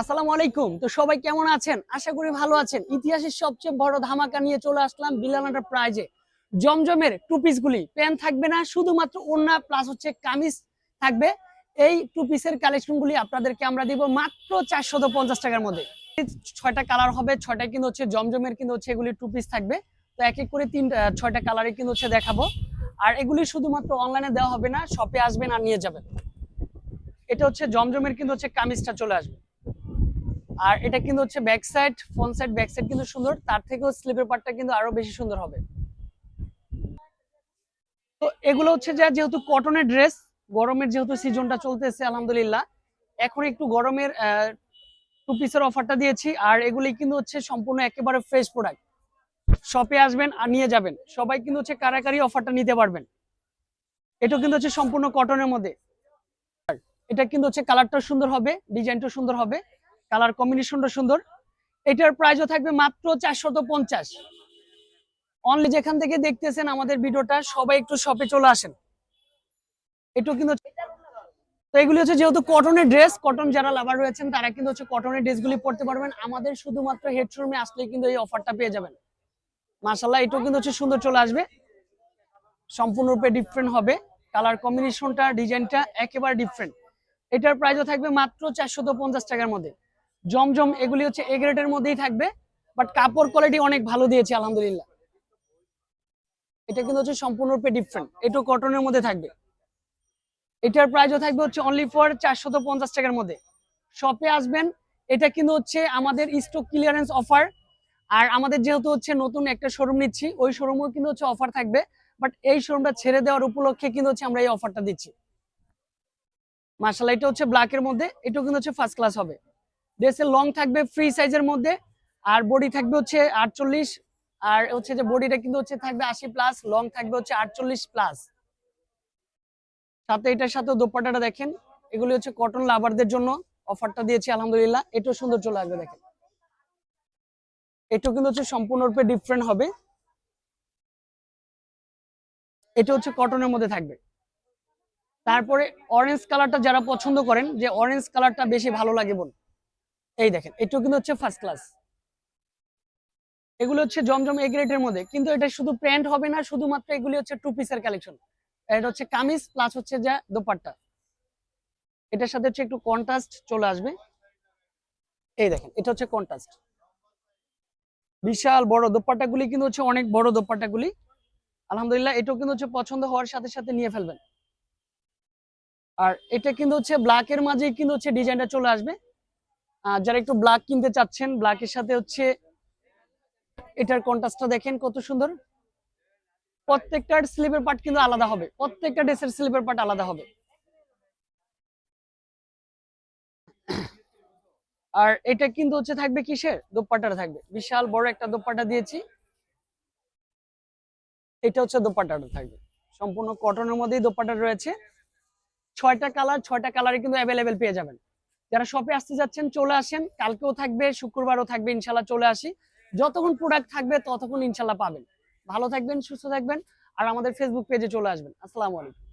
আসসালামু আলাইকুম। তো সবাই কেমন আছেন? আশা করি ভালো আছেন। ইতিহাসের সবচেয়ে বড় ধামাকা নিয়ে চলে আসলাম বিলাল প্রাইজে। জমজমের টু পিস গুলি। প্যান থাকবে না, শুধুমাত্র ওড়না প্লাস হচ্ছে কামিজ থাকবে। এই টু পিসের কালেকশন গুলি আপনাদেরকে আমরা দিব মাত্র চারশত পঞ্চাশ টাকার মধ্যে। ছয়টা কালার হবে ছয়টা কিন্তু হচ্ছে জমজমের কিন্তু হচ্ছে এগুলি টু পিস থাকবে। তো এক এক করে তিন ছয়টা কালারে কিন্তু হচ্ছে দেখাবো। আর এগুলি শুধুমাত্র অনলাইনে দেওয়া হবে না শপে আসবেন আর নিয়ে যাবেন। এটা হচ্ছে জমজমের কিন্তু হচ্ছে কামিজটা চলে আসবে। আর এটা কিন্তু হচ্ছে back side front side back side কিন্তু সুন্দর। তার থেকেও স্লিপের পার্টটা কিন্তু আরও বেশি সুন্দর হবে। তো এগুলো হচ্ছে যা যেহেতু কটনের ড্রেস গরমের যেহেতু সিজনটা চলতেছে, আলহামদুলিল্লাহ। এখন একটু গরমের টু পিসের অফারটা দিয়েছি। আর এগুলি কিন্তু হচ্ছে সম্পূর্ণ একেবারে ফ্রেশ প্রোডাক্ট শপে আসবেন আর নিয়ে যাবেন। সবাই কিন্তু হচ্ছে কারাকারি অফারটা নিতে পারবেন। এটা কিন্তু হচ্ছে সম্পূর্ণ কটনের মধ্যে। এটা কিন্তু হচ্ছে কালারটা সুন্দর হবে ডিজাইনটা সুন্দর হবে। কালার কম্বিনেশনটা সুন্দর। এটার প্রাইসও থাকবে মাত্র চারশত পঞ্চাশ। অনলি যেখান থেকে দেখতেছেন আমাদের ভিডিওটা, সবাই একটু শপে চলে আসেন। একটু কিন্তু তো এগুলি হচ্ছে যেহেতু কটনের ড্রেস কটন যারা লাভার রয়েছেন, তারা কিন্তু হচ্ছে কটনের ড্রেসগুলি পড়তে পারবেন। আমাদের শুধুমাত্র হেডশোরুমে আসলে কিন্তু এই অফারটা পেয়ে যাবেন। মাশাল্লাহ এটাও কিন্তু হচ্ছে সুন্দর চলে আসবে। সম্পূর্ণরূপে ডিফারেন্ট হবে। কালার কম্বিনেশনটা ডিজাইনটা একেবারে ডিফারেন্ট এটার প্রাইসও থাকবে মাত্র পঞ্চাশ টাকার মধ্যে। জমজম এগুলি হচ্ছে এ গ্রেডের মধ্যেই থাকবে বাট কাপড় কোয়ালিটি অনেক ভালো দিয়েছে, আলহামদুলিল্লাহ। এটা কিন্তু হচ্ছে সম্পূর্ণরূপে ডিফারেন্ট এটাও কটনের মধ্যে থাকবে। এটার প্রাইসও থাকবে হচ্ছে অনলি ফর চারশত পঞ্চাশ টাকার মধ্যে। শপে আসবেন, এটা কিন্তু হচ্ছে আমাদের স্টক ক্লিয়ারেন্স অফার আর আমাদের যেহেতু হচ্ছে নতুন একটা শোরুম নিচ্ছি, ওই শোরুমেও কিন্তু হচ্ছে অফার থাকবে বাট এই শোরুমটা ছেড়ে দেওয়ার উপলক্ষে কিন্তু হচ্ছে আমরা এই অফারটা দিচ্ছি। মার্শাল এটা হচ্ছে ব্ল্যাকের মধ্যে, এটাও কিন্তু হচ্ছে ফার্স্ট ক্লাস হবে। ড্রেসের লং থাকবে ফ্রি সাইজের মধ্যে, আর বডি থাকবে হচ্ছে আটচল্লিশ, আর হচ্ছে যে বডিটা কিন্তু হচ্ছে থাকবে আশি প্লাস লং থাকবে হচ্ছে আটচল্লিশ প্লাস সাথে এটার সাথে দোপাট্টাটা দেখেন, এগুলি হচ্ছে কটন লাভারদের জন্য অফারটা দিয়েছি, আলহামদুলিল্লাহ। এটাও সুন্দর চলে আসবে, দেখেন। এটাও কিন্তু হচ্ছে সম্পূর্ণরূপে ডিফারেন্ট হবে। এটা হচ্ছে কটনের মধ্যে থাকবে। তারপরে অরেঞ্জ কালারটা যারা পছন্দ করেন, যে অরেঞ্জ কালারটা বেশি ভালো লাগে বোন এই দেখেন, এটাও কিন্তু হচ্ছে ফার্স্ট ক্লাস এগুলো হচ্ছে জমজম এ গ্রেডের মধ্যে, কিন্তু এটা শুধু প্যান্ট হবে না, শুধুমাত্র এগুলি হচ্ছে টু পিসের কালেকশন এটা হচ্ছে কামিজ প্লাস হচ্ছে যা দোপাট্টা। এটার সাথে হচ্ছে একটু কন্ট্রাস্ট চলে আসবে। এই দেখেন, এটা হচ্ছে কন্ট্রাস্ট বিশাল বড় দোপাট্টাগুলি কিন্তু হচ্ছে অনেক বড় দোপাট্টাগুলি। আলহামদুলিল্লাহ, এটাও কিন্তু হচ্ছে পছন্দ হওয়ার সাথে সাথে নিয়ে ফেলবেন। আর এটা কিন্তু হচ্ছে ব্ল্যাকের মাঝে কিন্তু হচ্ছে ডিজাইনটা চলে আসবে। যারা একটু ব্ল্যাক কিনতে চাচ্ছেন ব্ল্যাকের সাথে হচ্ছে এটার কন্ট্রাস্টটা দেখেন কত সুন্দর। প্রত্যেকটার স্লিপের পার্ট কিন্তু আলাদা হবে। প্রত্যেকটা ড্রেসের স্লিপের পার্ট আলাদা হবে। আর এটা কিন্তু হচ্ছে থাকবে কিসের? দোপাট্টাটা থাকবে। বিশাল বড় একটা দোপাট্টা দিয়েছি। এটা হচ্ছে দোপাট্টাটা থাকবে। সম্পূর্ণ কটনের মধ্যেই দোপাটা রয়েছে। ছয়টা কালার ছয়টা কালারে কিন্তু অ্যাভেলেবেল পেয়ে যাবেন। যারা শপে আসতে যাচ্ছেন, চলে আসেন। কালকেও থাকবে, শুক্রবারও থাকবে ইনশাল্লাহ চলে আসি। যতক্ষণ প্রোডাক্ট থাকবে, ততক্ষণ ইনশাল্লাহ পাবেন। ভালো থাকবেন, সুস্থ থাকবেন, আর আমাদের ফেসবুক পেজে চলে আসবেন। আসসালামু আলাইকুম।